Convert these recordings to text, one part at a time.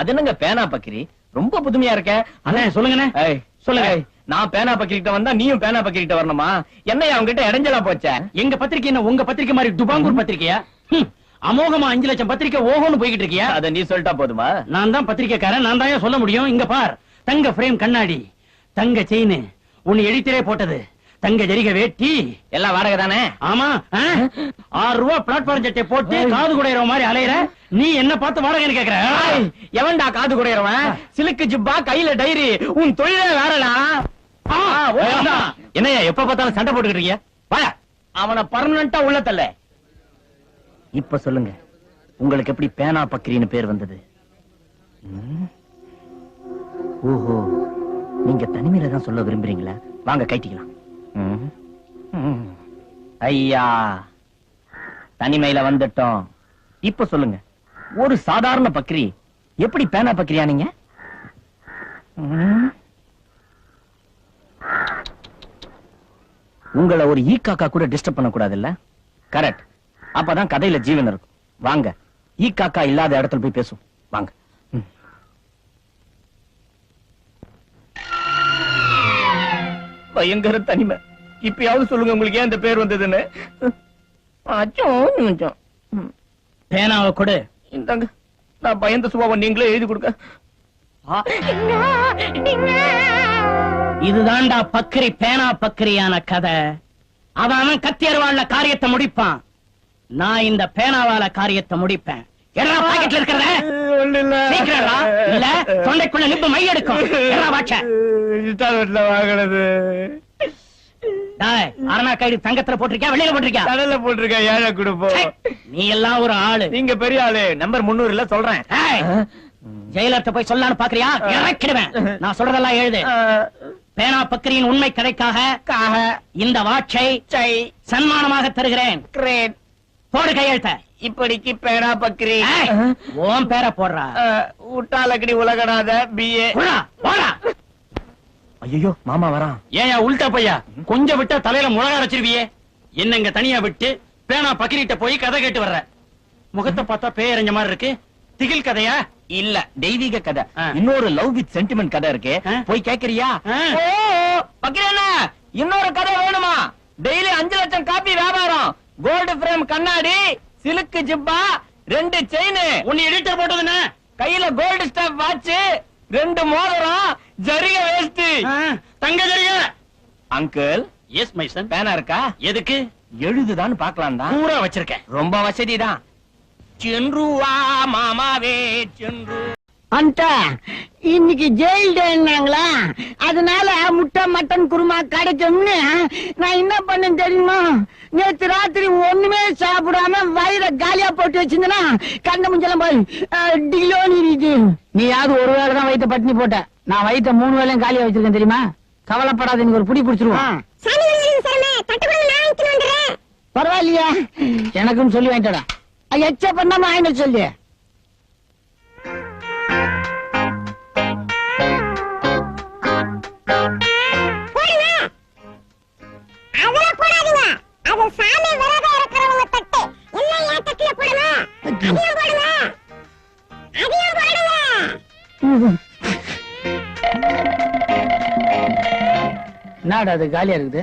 அது என்னங்க பேனா பக்கிரி? ரொம்ப புதுமையா இருக்க. அண்ணே சொல்லுங்கண்ணே. சொல்லுங்க. நான் பேனா பக்கிரிட்ட வந்தா நீயும் பேனா பக்கிரிட்ட வரணுமா? என்னையா அவங்க கிட்ட இடைஞ்சலா போச்சே? எங்க பத்திரிக்கை என்ன உங்க பத்திரிக்கை மாதிரி துபாங்கூர் பத்திரிக்கையா? அமோகமா அஞ்சு லட்சம் பத்திரிக்கை ஓஹோன்னு போய்கிட்டு இருக்கியா? அத நீ சொல்லிட்டா போதுமா? நான் தான் பத்திரிக்கைக்காரன் நான் தான் சொல்ல முடியும்? இங்க பார் தங்க ஃப்ரேம் கண்ணாடி தங்க செயின் உன்னை எடித்தரே போட்டது. தங்க ஜரிகை வேட்டி. எல்லாம் வாடகை தானே? ஆமா? ஆறு ரூபா பிளாட்ஃபார்ம் சட்டை போட்டு காது குடையிற மாதிரி அலையிற. நீ என்ன பார்த்து வாடகைன்னு கேக்குற? எவன்டா காது குடையறவன்? சிலுக்கு ஜிப்பா கையில டைரி. உன் தொழிலே வேறடா. என்னய்யா எப்ப பார்த்தாலும் சண்டை போட்டுக்கிட்டு இருக்கீங்க? வாயா அவனை பர்மனண்டா உள்ள தள்ள. இப்ப சொல்லுங்க. உங்களுக்கு எப்படி பேனா பக்கிரின்னு பேர் வந்தது? ஓஹோ நீங்க தனிமையில தான் சொல்ல விரும்புறீங்களா? வாங்க கைட்டிக்கலாம். ஐயா தனிமையில வந்துட்டோம். இப்ப சொல்லுங்க ஒரு சாதாரண பக்ரி எப்படி பேனா பக்ரியா நீங்க? உங்களை ஒரு ஈ காக்கா கூட டிஸ்டர்ப் பண்ண கூடாது இல்ல கரெக்ட் அப்பதான் கதையில ஜீவன் இருக்கும். வாங்க ஈ காக்கா இல்லாத இடத்துல போய் பேசும் வாங்க. பயங்கர தனிமை. இப்பயாவது சொல்லுங்க உங்களுக்கு ஏன் இந்த பேர் வந்ததுன்னு? அச்சோ கொஞ்சம் ம். பேனாவை கொடு. இந்தாங்க நான் பயந்த சுபாவம் நீங்களே எழுதி கொடுக்க இதுதான்டா பக்கிரி பேனா பக்கிரியான கதை. அவன் அவன் கத்தி அருவாள்ல காரியத்தை முடிப்பான். நான் இந்த பேனாவால காரியத்தை முடிப்பேன். என்ன பாக்கெட்ல இருக்கிறத. இல்ல தொண்டைக்குள்ள நிப்பு மை எடுக்கும். என்ன வாட்ச வீட்டுல வாங்கினது அரணா கைடு தங்கத்துல போட்டிருக்கியா வெளியில போட்டிருக்கியா? கடல்ல போட்டிருக்க ஏழை கொடுப்போம் சே, நீ எல்லாம் ஒரு ஆளு. நீங்க பெரிய ஆளு நம்பர் முன்னூறுல சொல்றேன். ஜெயலலிதா போய் சொல்லலாம்னு பாக்குறியா? இறக்கிடுவேன். நான் சொல்றதெல்லாம் எழுது. பேனா பக்கிரியின் உண்மை கதைக்காக காக. இந்த வாட்சை சன்மானமாக தருகிறேன். போடு கையெழுத்த. இப்படிக்கு பேனா பக்கிரி. உன் பேரை போடுறா. ஊட்டாலக்கடி உலகடாத பிஏ போடா. ஐயோ மாமா வரான் ஏயா உள்டா பையா கொஞ்சம் விட்டா தலையில முழகா வச்சிருவியே என்ன இங்க தனியா விட்டு பேனா பக்கிரிட்ட போய் கதை கேட்டு வர்ற? முகத்தை பார்த்தா பேயறிஞ்ச மாதிரி இருக்கு. திகில் கதையா? இல்ல தெய்வீக கதை. இன்னொரு லவ் வித் சென்டிமெண்ட் கதை இருக்கு. போய் கேக்குறியா? பக்கிரண்ணா இன்னொரு கதை வேணுமா? டெய்லி அஞ்சு லட்சம் காப்பி வியாபாரம். கோல்டு பிரேம் கண்ணாடி சிலுக்கு ஜிப்பா ரெண்டு செயின் உன்னை எடிட்டர் போட்டதுன்னு கையில கோல்டு ஸ்டப் வாட்ச் ரெண்டு மோதிரம் ஜரிக வேஸ்ட் தங்க ஜரிக. அங்கிள். எஸ் மை சன் பேனா இருக்கா? எதுக்கு? எழுதுதான்னு பாக்கலாம் தான் பூரா வச்சிருக்கேன். ரொம்ப வசதி தான் சென்றுவா மாமாவே சென்று அந்த இன்னைக்கு ஜெயில் டேன்னாங்களா அதனால முட்டை மட்டன் குருமா கிடைக்கும்னு நான் என்ன பண்ணேன் தெரியுமா? நேத்து ராத்திரி ஒண்ணுமே சாப்பிடாம வயிற காலியா போட்டு வச்சிருந்தனா? கண்ட முஞ்செல்லாம் போய் டிலோனி இருக்கு நீ யாவது ஒரு வேளை தான் வயிற்ற பட்டினி போட்ட. நான் வயிற்ற மூணு வேளையும் காலியா வச்சிருக்கேன் தெரியுமா? கவலைப்படாத நீங்க ஒரு புடி பிடிச்சிருவோம். பரவாயில்லையா? எனக்கும் சொல்லி வாங்கிட்டடா எச்ச பண்ணாம ஆயின சொல்லு. அது சாமி விரதம் இருக்கிறவங்க தட்டு இல்ல என் தட்டுல போடணும் அதையும் போடுங்க அதையும் போடுங்க. என்னடா அது காலியா இருக்குது?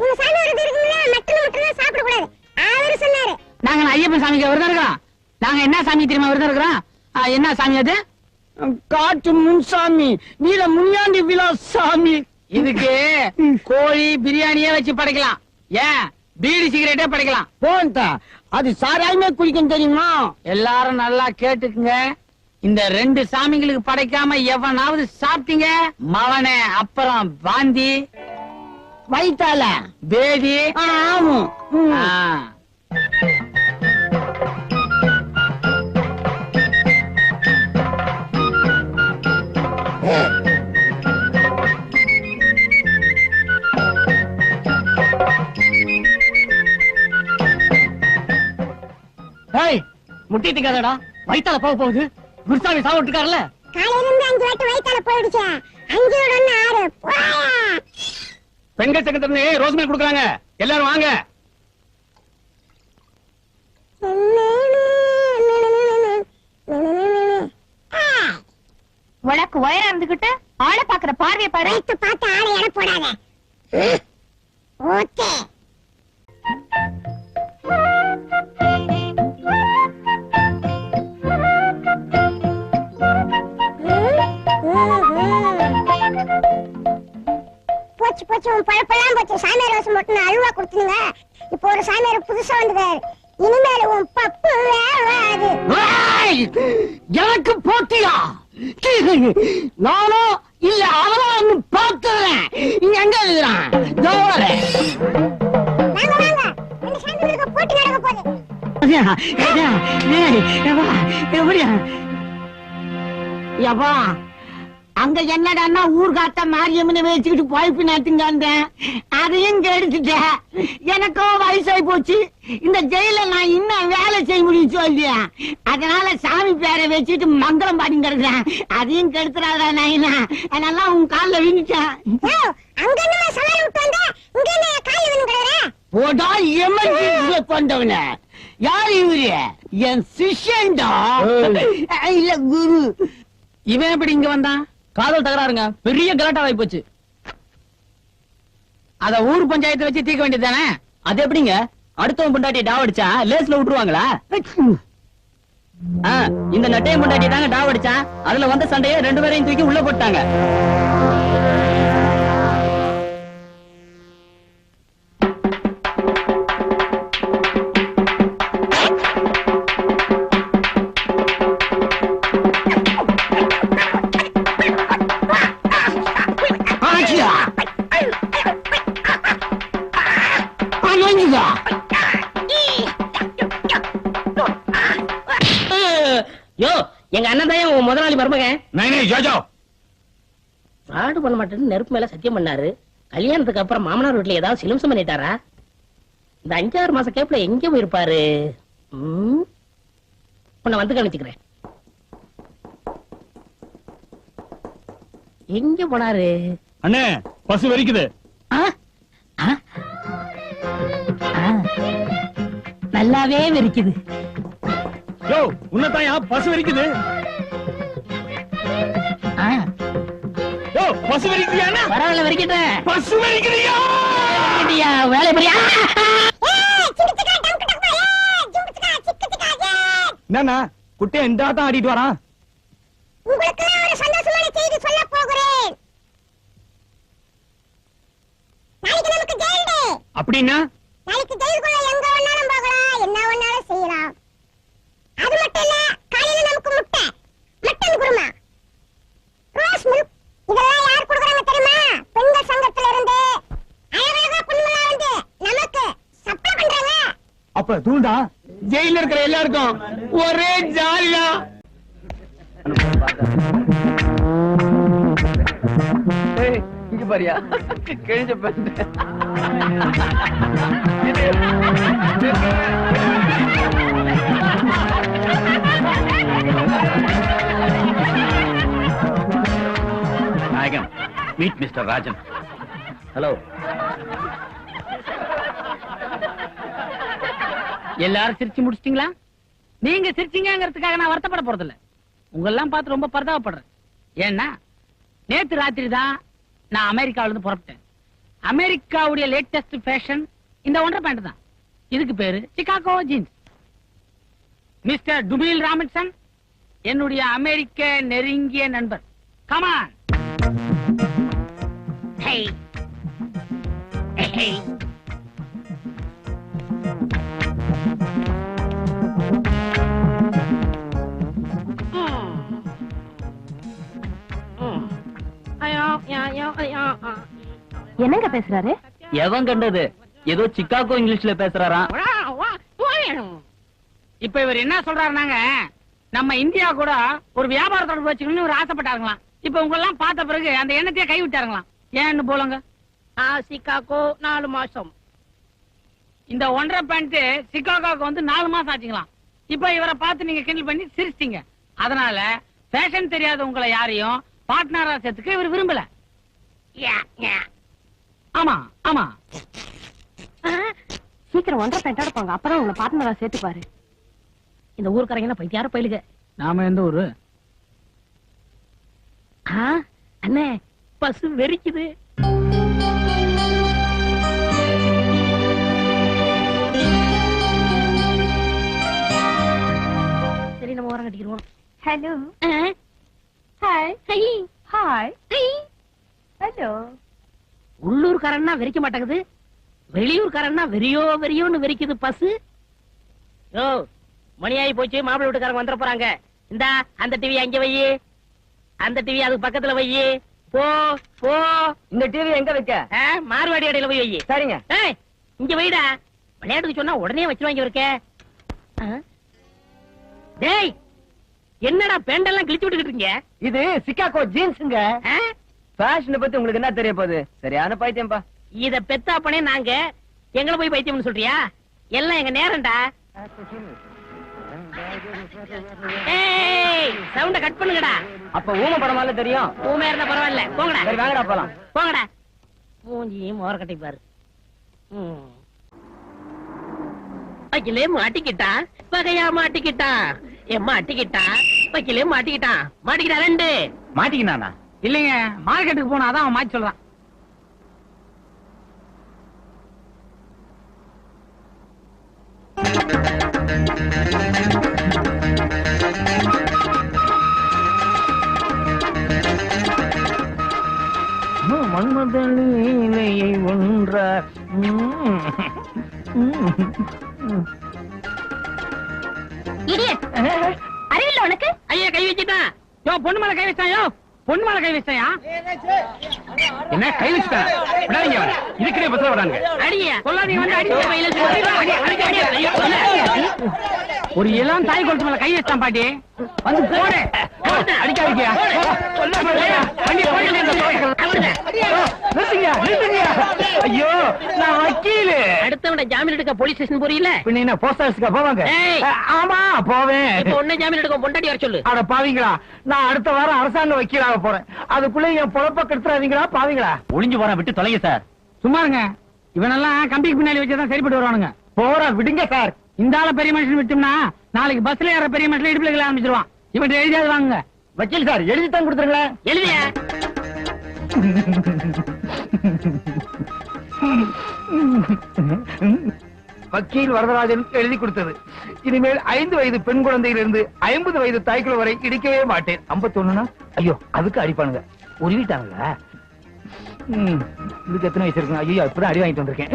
உங்க சாமி விரதம் இருக்குங்களா மட்டன் மட்டும் சாப்பிட கூடாது. அவரு சொன்னாரு. நாங்க ஐயப்பன் சாமிக்கு விரதம் இருக்கிறோம். நாங்க என்ன சாமி தெரியுமா விரதம் இருக்கிறோம்? என்ன சாமி அது? காட்டு முன்சாமி நீல முன்னாண்டி விழா சாமி. இதுக்கு கோழி பிரியாணியே வச்சு படைக்கலாம். ஏன்? பீடி சிகரெட்டே படைக்கலாம். போன்தா அது சாராயமே குடிக்கும் தெரியுமா? எல்லாரும் நல்லா கேட்டுக்குங்க. இந்த ரெண்டு சாமிங்களுக்கு படைக்காம எவனாவது சாப்பிட்டீங்க? மவனே அப்புறம் வாந்தி வயித்தால? பேதி. ஆமாம் ஆ. கதடா வயித்தால போக போகுது. குருசாமி காலையில இருந்து அஞ்சு வாட்டி வயித்தால போயிடுச்சு. அஞ்சோட ஒண்ணு ஆறு. போயா. பெண்கள் சங்கத்துல ரோஸ் மில்க் கொடுக்குறாங்க. எல்லாரும் வாங்க. உனக்கு உயரம் இருந்துகிட்டு ஆளை பாக்குற பார்வையை பாரு. பார்த்து ஆளை எடை போடாத. ஓகே. உன் பழப்பெல்லாம் போச்சு. சாமியார் ரோசம் மட்டும் அல்வா கொடுத்துருங்க. இப்போ ஒரு சாமியார் புதுசா வந்ததாரு இனிமேல் உன் பப்பு வேவாது! எனக்கு போட்டியா? நானும் இல்ல அவனும் பார்த்துறேன் இங்க எங்க இருக்கிறான் சாமியாருக்கு போட்டி நடக்க போகுது. எப்படியா? எப்பா, அங்க என்னடான்னா ஊர்காட்ட மாரியம்மனை வச்சுக்கிட்டு பைப்பு நடத்துங்க அதையும் கெடுத்துட்ட எனக்கும் வயசாகி போச்சு. இந்த ஜெயில நான் இன்னும் வேலை செய்ய முடியும் சொல்லியா அதனால சாமி பேரை வச்சுட்டு மங்களம் பாடி கிடக்குறேன். அதையும் கெடுத்துறாதா நாயினா. அதனால உன் காலில் விழுந்துட்டேன். யோ, அங்க என்ன சவாரி விட்டு வந்த? இங்க என்ன காலையில வந்து கிடக்குற? போடா எமர்ஜென்சி கொண்டவன யார் இவரு? என் சிஷ்யன்டா. இல்ல குரு. இவன் எப்படி இங்க வந்தான்? காதல் தகராறுங்க. பெரிய கலாட்டாவாய் போச்சு. அத ஊர் பஞ்சாயத்து வச்சு தீக்க வேண்டியதானே அது எப்படிங்க? அடுத்தவன் பொண்டாட்டி டாவ் அடிச்சா லேஸ்ல விட்டுருவாங்களா? இந்த நட்டையும் பொண்டாட்டி தாங்க டாவ் அடிச்சா அதுல வந்த சண்டையை ரெண்டு பேரையும் தூக்கி உள்ள போட்டாங்க முதலாளி மருமகன். ஃப்ராடு பண்ண மாட்டேன்னு நெருப்பு மேல சத்தியம் பண்ணாரு. கல்யாணத்துக்கு அப்புறம் மாமனார் வீட்டுல ஏதாவது சிலும்சம் பண்ணிட்டாரா? இந்த அஞ்சாறு மாசம் கேப்ல எங்க போயிருப்பாரு உன்னை வந்து கவனிச்சுக்கிறேன். எங்க போனாரு? அண்ணே பசு வெறிக்குது. நல்லாவே வெறிக்குது. யோ பசு வெறிக்குது. பசு வரிக்குதியா அண்ணா? பரவாயில்ல பசு? வேலை பெரியா? என்னண்ணா குட்டை ஆட்டம் ஆடிட்டு வரான். உங்களுக்கு ஒரு சந்தோஷமான செய்தி சொல்ல போகிறேன். நாளைக்கு நமக்கு ஜெயில் டே அப்படின்னா? நாளைக்கு ஜெயிலுக்குள்ள எங்க வேணாலும் போகலாம் என்ன வேணாலும் செய்யலாம் அது மட்டும் இல்ல காலையில நமக்கு முட்டை மட்டன் குருமா ரோஸ் மில்க் இதெல்லாம் யார் கொடுக்குறாங்க தெரியுமா பெண்கள் சங்கத்துல இருந்து அழகழகா பொண்ணுங்களா வந்து நமக்கு சப்ளை பண்றாங்க அப்ப தூள்தா ஜெயில இருக்கிற எல்லாருக்கும் ஒரே ஜாலியா. இங்க பாரியா. கிழிஞ்ச நாயகம் மீட் மிஸ்டர் ராஜன். ஹலோ எல்லாரும் சிரிச்சு முடிச்சிட்டீங்களா? நீங்க சிரிச்சீங்கிறதுக்காக நான் வருத்தப்பட போறதில்ல. உங்களெல்லாம் பார்த்து ரொம்ப பரிதாபப்படுறேன். ஏன்னா நேத்து ராத்திரி தான் நான் அமெரிக்காவில இருந்து புறப்பட்டேன். அமெரிக்காவுடைய லேட்டஸ்ட் ஃபேஷன் இந்த ஒன்றரை பேண்ட் தான். இதுக்கு பேரு சிகாகோ ஜீன்ஸ். மிஸ்டர் டுபில் ராமன்சன் என்னுடைய அமெரிக்க நெருங்கிய நண்பர். கமான் பேசுறாரு? எவன் கண்டது? ஏதோ சிக்காகோ இங்கிலீஷ்ல பேசுறாராம் இப்ப இவர் என்ன சொல்றாருனாங்க? நம்ம இந்தியா கூட ஒரு வியாபார தொடர்பு வச்சுக்கணும்னு ஒரு ஆசைப்பட்டாருங்களாம். இப்ப உங்க எல்லாம் பார்த்த பிறகு அந்த எண்ணத்தையே கை விட்டாருங்களாம் ஏன்னு போலங்க? சிக்காகோ நாலு மாசம். இந்த ஒன்றரை பேண்ட் சிக்காகோக்கு வந்து நாலு மாசம் ஆச்சுங்களாம். இப்ப இவரை பார்த்து நீங்க கிண்டல் பண்ணி சிரிச்சிட்டீங்க. அதனால ஃபேஷன் தெரியாத உங்களை யாரையும் பார்ட்னரா சேர்த்துக்க இவர் விரும்பல. ஆமா ஆமா. சீக்கிரம் ஒன்றரை பேண்டோட போங்க. அப்பதான் உங்களை பார்ட்னரா சேர்த்துப்பாரு. இந்த ஊருக்காரங்க பைத்தியார பயிலுக நாம எந்த ஊரு? அண்ணே பசு வெறிக்குது. சரி நம்ம ஓரம் கட்டிக்கிடுவோம். Hello hi hi, hi hi. Hello உள்ளூர்காரன்னா வெறிக்க மாட்டேங்குது. வெளியூர்காரன்னா வெறியோ வெறியோன்னு வெறிக்குது பசு. யோ மணியாயி போச்சு மாப்பிள்ளை வீட்டுக்காரங்க வந்துட போறாங்க. இந்தா அந்த டிவி அங்க வை. அந்த டிவி அதுக்கு பக்கத்துல வை. போ போ. இந்த டிவி எங்க வைக்க? மார்வாடி அடையில போய் வை. சரிங்க. இங்க வைடா. விளையாட்டுக்கு சொன்னா உடனே வச்சிருவாங்க இருக்க? டேய் என்னடா பேண்டெல்லாம் கிழிச்சு விட்டுக்கிட்டு இருக்கீங்க? இது சிக்காகோ ஜீன்ஸுங்க? ஃபேஷனை பத்தி உங்களுக்கு என்ன தெரிய போகுது? சரியான பைத்தியம்பா. இத பெத்தாப்பனே நாங்க. எங்களை போய் பைத்தியம்னு சொல்றியா? எல்லாம் எங்க நேரம்டா. ஏய் சவுண்ட கட் பண்ணுங்கடா. அப்ப ஊம படமால தெரியும். ஊமையா இருந்தா பரவாயில்ல. போங்கடா. சரி வாங்கடா போலாம். போங்கடா. மூஞ்சியும் மோர கட்டி பாரு. வக்கீலே மாட்டிக்கிட்டான் பகையா மாட்டிக்கிட்டான் என் மாட்டிக்கிட்டான் வக்கீலே மாட்டிக்கிட்டான் மாட்டிக்கிட்டான் ரெண்டு. மாட்டிக்கினானா? இல்லைங்க மார்க்கெட்டுக்கு போனா அதான் அவன் மாத்தி சொல்றான். மன்மத லீலையை ஒன்றார். இடியட். அறிவில்ல உனக்கு. ஐயா கை வச்சுட்டான் யோ பொண்ணு மேல கை வச்சான் யோ. பொண்ணு மேல கை வச்சாயா என்ன கை வச்சுட்டா விடாதீங்க அவனை. இதுக்குனே பசங்க வராங்க அடியா சொல்லாதீங்க. வந்து அடி வயல அடி அடி அடி ஐயோ, கொல்ல. ஒரு இளம் தாய் குளத்து மேல கை வச்சான் பாட்டி. வந்து போடு. அடிக்காதீங்க. நிறுத்துங்க நிறுத்துங்க. ஐயோ நான் வக்கீலு. அடுத்தவன ஜாமீன் எடுக்க போலீஸ் ஸ்டேஷன் போறீல பின்ன என்ன போஸ்ட் ஆபீஸ்க்கு போவாங்க? ஆமா போவேன். இப்ப உன்ன ஜாமீன் எடுக்க பொண்டாட்டி வர சொல்லு. அட பாவீங்களா? நான் அடுத்த வாரம் அரசாங்க வக்கீலாக போறேன். அதுக்குள்ள என் பொழப்ப கெடுத்துறாதீங்களா பாவீங்களா? ஒளிஞ்சு போறேன் விட்டு தொலைங்க சார். சும்மா இருங்க. இவனெல்லாம் கம்பிக்கு பின்னாடி வச்சுதான் சரிப்பட்டு வருவானுங்க. போற விடுங்க சார். இந்த ஆள பெரிய மனுஷன் விட்டோம்னா நாளைக்கு பஸ்ல ஏற பெரிய மனுஷன் இடுப்புல கீழ ஆரம்பிச்சிருவான். இவன் எழுதியாவது வாங்குங்க. வக்கீல் சார் எழுதி தான் கொடுத்துருங்களேன் எழுதியா? வக்கீல் வரதராஜன் எழுதி கொடுத்தது. இனிமேல் ஐந்து வயது பெண் குழந்தையிலிருந்து ஐம்பது வயது தாய்க்குள்ள வரை இடிக்கவே மாட்டேன். 51 ஐயோ அதுக்கு அடிப்பானுங்க. உருவிட்டானுங்களா ம், இதுக்கு எத்தனை வயசு இருக்குங்க? ஐயோ இப்பதான் அடி வாங்கிட்டு வந்திருக்கேன்.